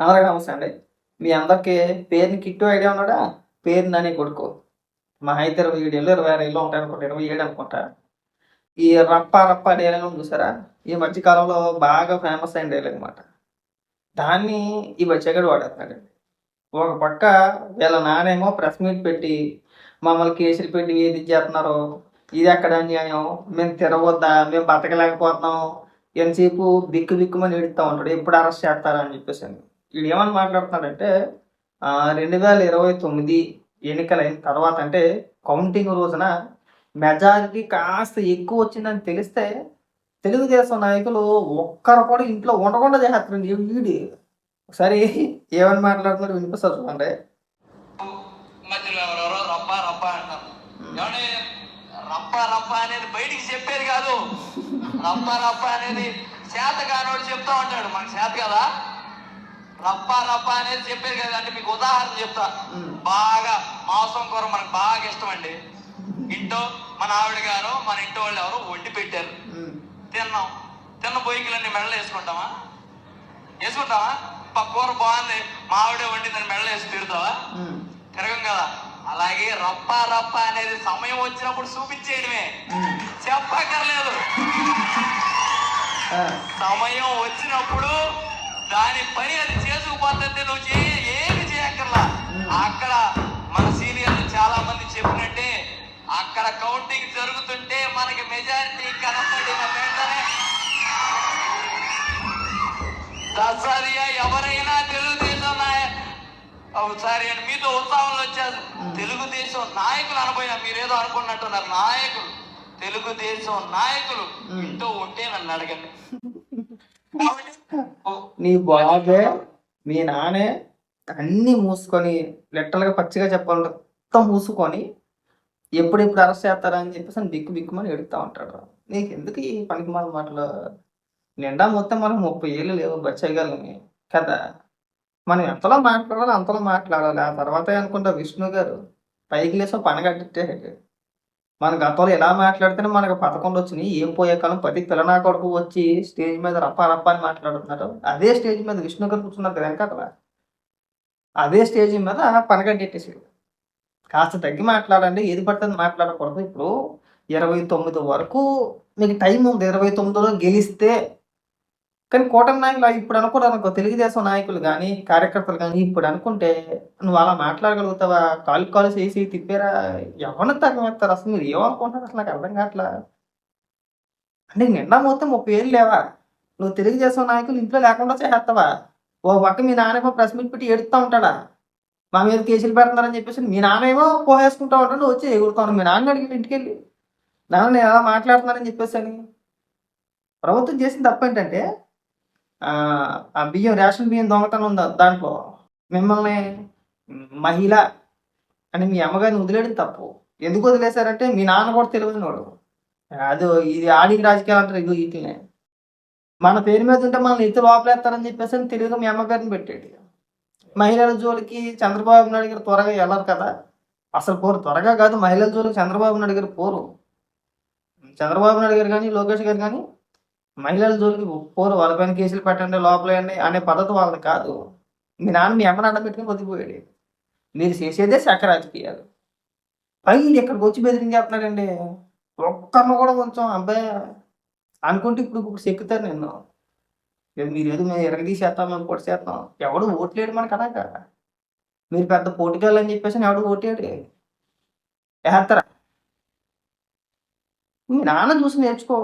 అందరికీ నమస్తే అండి మీ అందరికి పేరుని కిట్టు ఐడియా ఉన్నాడా? పేరు నని కొడుకు. మా అయితే ఇరవై ఏడు ఏళ్ళు ఇరవై ఆరు ఏళ్ళు ఉంటాయి అనుకుంటా ఇరవై ఏడు అనుకుంటా. ఈ రప్ప రప్ప డైలాగ్ చూసారా? ఈ మధ్య కాలంలో బాగా ఫేమస్ అయిన డైలాగ్ అనమాట దాన్ని ఈ బచ్చగాడు వాడేస్తున్నాడు? ఒక పక్క వీళ్ళ నానేమో ప్రెస్ మీట్ పెట్టి మమ్మల్ని కేసులు పెట్టి ఏది చేస్తున్నారో ఇది ఎక్కడ అన్యాయం మేము తిరగొద్దా మేము బతకలేకపోతున్నాం ఎంతసేపు బిక్కు బిక్కుమని ఏడుస్తూ ఉంటాడు ఎప్పుడు అరెస్ట్ చేస్తారా అని చెప్పేసి అండి వీడు ఏమని మాట్లాడుతున్నాడంటే రెండు వేల ఇరవై తొమ్మిది ఎన్నికలైన తర్వాత అంటే కౌంటింగ్ రోజున మెజారిటీ కాస్త ఎక్కువ వచ్చిందని తెలిస్తే తెలుగుదేశం నాయకులు ఒక్కరు కూడా ఇంట్లో ఉండకుండా చేస్తారండి ఈ వీడి. ఒకసారి ఏమని మాట్లాడుతున్నాడు వినిపిస్తారు చూడండి. రప్ప రప్ప అనేది బయటికి చెప్పేది కాదు. రప్ప రప్ప అనేది చేత కానోడు చెప్తా ఉంటాడు. మనకు చేత కదా? రప్ప రప్ప అనేది చెప్పేది కదా అంటే మీకు ఉదాహరణ చెప్తా. బాగా మాంసం కూర మనకు బాగా ఇష్టం అండి ఇంట్లో మన ఆవిడ గారు మన ఇంట్లో వాళ్ళు ఎవరో వండి పెట్టారు. తిన్నాం. తిన్న బొయ్యిలన్నీ మెడలు వేసుకుంటామా? వేసుకుంటావా కూర బాగుంది. మా ఆవిడే వండిందని మెడలు వేసి ఉమ్, తిరగం కదా. అలాగే రప్ప రప్ప అనేది సమయం వచ్చినప్పుడు చూపించేయడమే. చెప్పక్కర్లేదు. సమయం వచ్చినప్పుడు దాని పని అది చేసుకుపోతుంటే నువ్వు చేయ ఏమి చేయక్కర్లా. అక్కడ మన సీనియర్లు చాలా మంది చెప్పినట్టే అక్కడ కౌంటింగ్ జరుగుతుంటే మనకి మెజారిటీ కనపడిన వెంటనే దసరియా ఎవరైనా తెలుగుదేశం సారీ అండి మీతో ఉత్సాహంలో వచ్చారు. తెలుగుదేశం నాయకులు అనబోయినా మీరేదో అనుకున్నట్టున్నారు. నాయకులు తెలుగుదేశం నాయకులు. ఇంటూ ఉంటే నన్ను అడగండి. నీ బాబే మీ నానే అన్నీ మూసుకొని లెట్టలుగా పచ్చిగా చెప్పాలంటే మొత్తం మూసుకొని ఎప్పుడెప్పుడు అరెస్ట్ చేస్తారా అని చెప్పేసి అని బిక్కు బిక్కుమని ఎడుగుతా ఉంటాడు నీకు ఎందుకు ఈ పనికి మాల మాటలు? నిండా మొత్తం మనం ముప్పై ఏళ్ళు లేవు బచ్చయ్యగాలని కదా? మనం ఎంతలో మాట్లాడాలి అంతలో మాట్లాడాలి. ఆ తర్వాత అనుకుంటా విష్ణు గారు పైకి లేసో పని కట్టిట్టాడు మన గతంలో ఎలా మాట్లాడితేనే మనకు పథకంలో వచ్చినాయి. ఏం పోయే కాలం? ప్రతి పిల్లనా కొడుకు వచ్చి స్టేజ్ మీద రప్ప రప్ప అని మాట్లాడుతున్నారు అదే స్టేజ్ మీద విష్ణు గారు కూర్చున్నారు అదే స్టేజ్ మీద పనగట్టేసాడు కాస్త తగ్గి మాట్లాడండి. ఏది పడుతుంది మాట్లాడకూడదు. ఇప్పుడు ఇరవై తొమ్మిది వరకు మీకు టైం ఉంది. ఇరవై తొమ్మిదిలో గెలిస్తే కానీ కూటమి నాయకులు ఇప్పుడు అనుకోరు అనుకో తెలుగుదేశం నాయకులు కానీ కార్యకర్తలు కానీ ఇప్పుడు అనుకుంటే నువ్వు అలా మాట్లాడగలుగుతావా? కాలు కాలు చేసి తిప్పారా? ఎవరిని తగ్గమేస్తారు అసలు మీరు ఏమనుకుంటున్నారు? అసలు నాకు అర్థం కావట్లా? అంటే నిండా మొత్తం ముప్పై ఏళ్ళు లేవా? నువ్వు తెలుగుదేశం నాయకులు ఇంట్లో లేకుండా చేస్తావా? ఓ పక్క మీ నాన్నేమో ప్రెస్ మీట్ పెట్టి ఏడుస్తూ ఉంటాడా? మా మీద కేసులు పెడుతున్నారని చెప్పేసి మీ నాన్నేమో పోహేసుకుంటా ఉంటాడు. నువ్వు వచ్చి ఎగురుతాను మీ నాన్న అడిగి ఇంటికి వెళ్ళి నాన్న నేను ఎలా మాట్లాడుతున్నానని చెప్పేసి అని. ప్రభుత్వం చేసిన తప్పేంటంటే ఆ బియ్యం రేషన్ బియ్యం దొంగతనం ఉందా దాంట్లో? మిమ్మల్ని మహిళ అని మీ అమ్మగారిని వదిలేయడం తప్పు. ఎందుకు వదిలేశారంటే మీ నాన్న కూడా తెలియదునోడు అది ఇది ఆడికి రాజకీయాలు అంటారు ఇది వీటినే. మన పేరు మీద ఉంటే మనల్ని ఇతరు లోపలేస్తారని చెప్పేసి అని తెలివిగా మీ అమ్మగారిని పెట్టాడు మహిళల జోలికి చంద్రబాబు నాయుడు గారు త్వరగా వెళ్ళరు కదా. అసలు పోరు త్వరగా కాదు. మహిళల జోలికి చంద్రబాబు నాయుడు గారు పోరు. చంద్రబాబు నాయుడు గారు కానీ లోకేష్ గారు కానీ మహిళల జోలికి పోరు వాళ్ళపైన కేసులు పెట్టండి లోపలేయండి అనే పద్ధతి వాళ్ళది కాదు. మీ నాన్న మీ అమ్మని అడ్డం పెట్టుకుని బతికిపోయాడు. మీరు చేసేదే శాఖ రాజకీయాలు. పై ఇక్కడికి వచ్చి బెదిరించేస్తున్నాడండి ఒక్కరిని కూడా కొంచెం అబ్బాయి అనుకుంటే ఇప్పుడు ఇప్పుడు చెక్కుతారు నేను మీరు ఏదో మేము ఎరగదీసేస్తాం మేము కూడా చేస్తాం. ఎవడు ఓట్లేడు మనకు అలాగా మీరు పెద్ద పోటీగాళ్ళు అని చెప్పేసి ఎవడు ఓటేడు వేస్తారా మీ నాన్న చూసి నేర్చుకో.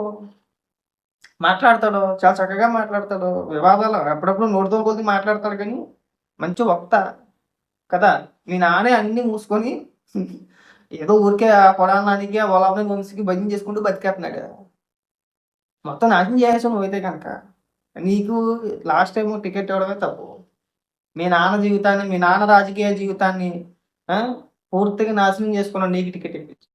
మాట్లాడతాడు చాలా చక్కగా మాట్లాడతాడు. వివాదాలు అప్పుడప్పుడు నోటితో కొద్ది మాట్లాడతాడు కానీ మంచి వక్త కదా. మీ నానే అన్ని మూసుకొని ఏదో ఊరికే ఆ పొలానికి ఆ పొలాన్ని వంశీకి భజన చేసుకుంటూ బతికేస్తున్నాడు కదా. మొత్తం నాశనం చేయాల్సి నువ్వైతే కనుక. నీకు లాస్ట్ టైం టికెట్ ఇవ్వడమే తప్పు. మీ నాన్న జీవితాన్ని మీ నాన్న రాజకీయ జీవితాన్ని పూర్తిగా నాశనం చేసుకున్నాడు నీకు టికెట్ ఇప్పించి.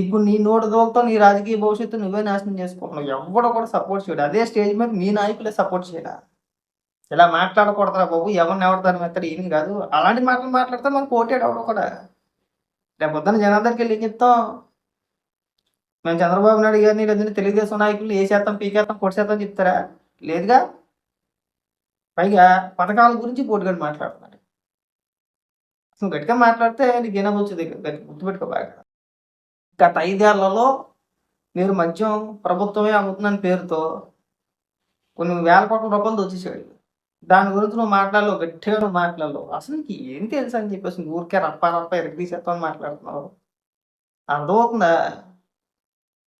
ఇప్పుడు నీ నోటి దోలతో నీ రాజకీయ భవిష్యత్తు నువ్వే నాశనం చేసుకుంటున్నావు ఎవడో కూడా సపోర్ట్ చేయడు. అదే స్టేజ్ మీద మీ నాయకులే సపోర్ట్ చేయడా ఇలా మాట్లాడకూడదురా బాబు. ఎవరిని ఎవరు దాని మెత్తడు ఏమి కాదు. అలాంటి మాటలు మాట్లాడితే మనకు పోటాడు ఎవడో కూడా. రేపు పొద్దున్న జనార్దన్కి వెళ్ళి ఏం చెప్తాం? మేము చంద్రబాబు నాయుడు గారిని లేదంటే తెలుగుదేశం నాయకులు ఏ శాతం పీకేస్తాం కొట్టి శాతం చెప్తారా? లేదుగా. పైగా పథకాల గురించి పోటీగా మాట్లాడుతున్నాడు. నువ్వు గట్టిగా మాట్లాడితే నీకు ఏమొచ్చింది గుర్తుపెట్టుకో బాగా. గత ఐదేళ్ళలో మీరు మంచం ప్రభుత్వమే అమ్ముతుందని పేరుతో కొన్ని వేల కోట్ల రూపాయలు దొచ్చేసాడు దాని గురించి నువ్వు మాట్లాడలేవు గట్టిగా నువ్వు మాట్లాడలేవు అసలు నీకు ఏం తెలుసు అని చెప్పేసి ఊరికే రప్ప రప్ప ఎరగదీసేస్తామని మాట్లాడుతున్నావు. అర్థమవుతుందా?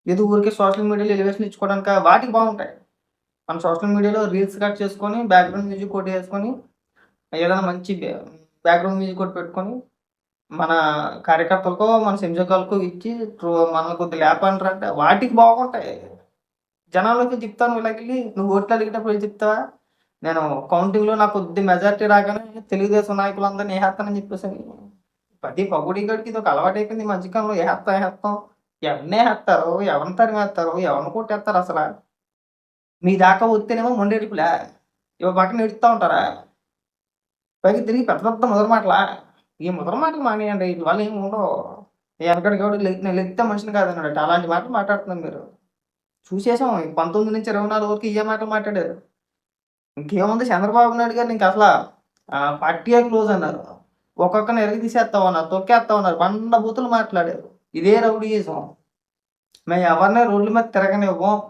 ఏదో ఊరికే సోషల్ మీడియాలో ఎలివేషన్ ఇచ్చుకోవడానికి? వాటికి బాగుంటాయి. మన సోషల్ మీడియాలో రీల్స్ కట్ చేసుకొని బ్యాక్గ్రౌండ్ మ్యూజిక్ కొట్టి వేసుకొని ఏదైనా మంచి బ్యాక్గ్రౌండ్ మ్యూజిక్ కొట్టి పెట్టుకొని మన కార్యకర్తలకు మన సంయోగాలకో ఇచ్చి ట్రూ- మనల్ని కొద్ది లేపంటారంటే వాటికి బాగుంటాయి. జనాలకి చెప్తాను వీళ్ళకి నువ్వు ఓట్లు అడిగేటప్పుడు చెప్తావా? నేను కౌంటింగ్లో నాకు కొద్ది మెజార్టీ రాగానే తెలుగుదేశం నాయకులందరినీ వేసేస్తానని చెప్పేసి ప్రతి పగుడి గడికి ఇది ఒక అలవాటు అయిపోయింది మధ్యకాలంలో. వేస్తాం వేస్తాం ఎవరినే వేస్తారు ఎవరిని తరిమేస్తారు ఎవరిని కొట్టేస్తారు అసలు. మీ దాకా వస్తేనేమో మొండేడుపులే ఇవ పక్కన ఎడుతూ ఉంటారా? పైకి తిరిగి పెద్ద పెద్ద మొదలు మాటలా. ఈ ముద్ర మాటలు మానేయండి. వీటి వల్ల ఏమి ఉండవు వెనకడికి ఎవడు నేను లెక్కితే మనిషిని కాదన్నాడు అలాంటి మాటలు మాట్లాడుతున్నారు మీరు. చూసేసాం. ఈ పంతొమ్మిది నుంచి ఇరవై నాలుగు వరకు ఇయ్యే మాటలు మాట్లాడారు. ఇంకేముంది? చంద్రబాబు నాయుడు గారు ఇంక అసలు ఆ, పార్టీయే క్లోజ్ అన్నారు. ఒక్కొక్కరిని ఎరగి తీసేస్తా ఉన్నారు తొక్కేస్తా ఉన్నారు బండ బూతులు మాట్లాడారు. ఇదే రౌడీయిజం. మేము ఎవరిని రోడ్ల మీద తిరగనివ్వం.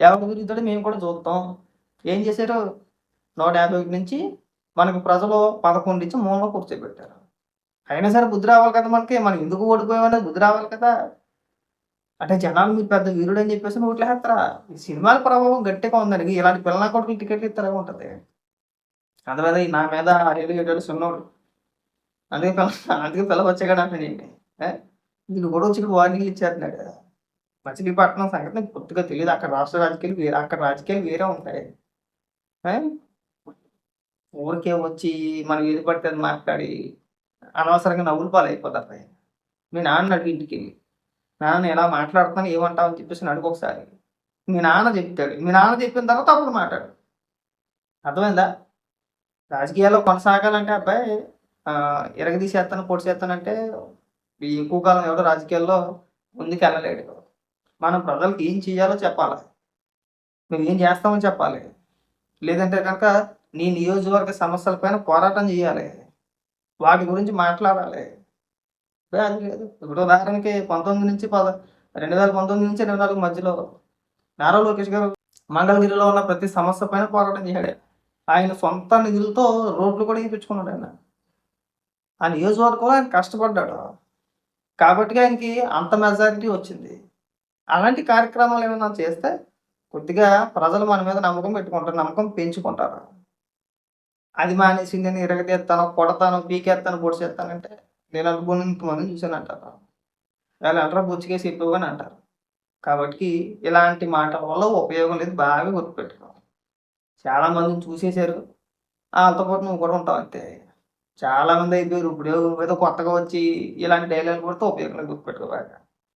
ఎవరి గురించి మేము కూడా చూస్తాం. ఏం చేశారు? నూట యాభై ఒకటి నుంచి మనకు ప్రజలు పదకొండు ఇచ్చి మూలలో కూర్చోబెట్టారు. అయినా సరే బుద్ధి రావాలి కదా మనకి మనం ఎందుకు ఓడిపోయామనేది బుద్ధి రావాలి కదా. అంటే జనాలు మీరు పెద్ద వీరుడు అని చెప్పేసి ఓట్లు వేస్తారా? ఈ సినిమాల ప్రభావం గట్టిగా ఉందండి. ఇలాంటి పిల్లల కొడుకులు టికెట్లు ఇస్తారా ఉంటుంది. అందువల్ల నా మీద ఏడు ఏడు సున్నోడు అందుకే పిల్ల అందుకే పిల్ల వచ్చాడు అంటే నేను ఇది కూడా వచ్చి ఇక్కడ వార్నింగ్లు ఇచ్చేస్తున్నాడు మచిలీపట్నం సంగతి నాకు పూర్తిగా తెలియదు అక్కడ రాష్ట్ర రాజకీయాలు వేరే అక్కడ రాజకీయాలు వేరే ఉంటాయి. ఊరికే వచ్చి మనం ఏది పడితే మాట్లాడి అనవసరంగా నవ్వులు పాలు అయిపోతారు మీ నాన్న అడిగి ఇంటికి వెళ్ళి నాన్న ఎలా మాట్లాడుతాను ఏమంటావు? అని చెప్పేసి అడుగు ఒకసారి మీ నాన్న చెప్తాడు. మీ నాన్న చెప్పిన తర్వాత అప్పుడు మాట్లాడు. అర్థమైందా? రాజకీయాల్లో కొనసాగాలంటే అబ్బాయి ఇరగదీసేస్తాను పొడి చేస్తానంటే ఎక్కువ కాలం ఎవడో రాజకీయాల్లో ముందుకు వెళ్ళలేడు మనం ప్రజలకు ఏం చేయాలో చెప్పాలి. మేము ఏం చేస్తామో చెప్పాలి. లేదంటే కనుక నీ నియోజకవర్గ సమస్యలపైన పోరాటం చేయాలి. వాటి గురించి మాట్లాడాలి. అది లేదు. ఇప్పుడు ఉదాహరణకి పంతొమ్మిది నుంచి పద రెండు వేల పంతొమ్మిది నుంచి ఇరవై నాలుగు మధ్యలో నారా లోకేష్ గారు మంగళగిరిలో ఉన్న ప్రతి సమస్య పైన పోరాటం చేశాడు. ఆయన సొంత నిధులతో రోడ్లు కూడా వేయించుకున్నాడు ఆయన. ఆ నియోజకవర్గంలో ఆయన కష్టపడ్డాడు. కాబట్టి ఆయనకి అంత మెజారిటీ వచ్చింది. అలాంటి కార్యక్రమాలు ఏమైనా చేస్తే కొద్దిగా ప్రజలు మన మీద నమ్మకం పెట్టుకుంటారు నమ్మకం పెంచుకుంటారు. అది మానేసి నేను ఇరగదీస్తాను కొడతాను పీకేస్తాను పొడిచేస్తానంటే నేను అనుకుని మందిని చూసాను అంటారు. వాళ్ళు అంటారు బుచ్చికేసి ఎక్కువగానే అంటారు. కాబట్టి ఇలాంటి మాటల వల్ల ఉపయోగం లేదు బాగా గుర్తుపెట్టుకోవాలి చాలా మందిని చూసేశారు. వాళ్ళతో పాటు నువ్వు కూడా ఉంటావు అంతే. చాలా మంది అయిపోయారు. ఇప్పుడు ఏదో కొత్తగా వచ్చి ఇలాంటి డైలాగ్ కొడితే ఉపయోగం లేదు గుర్తుపెట్టుకోబాక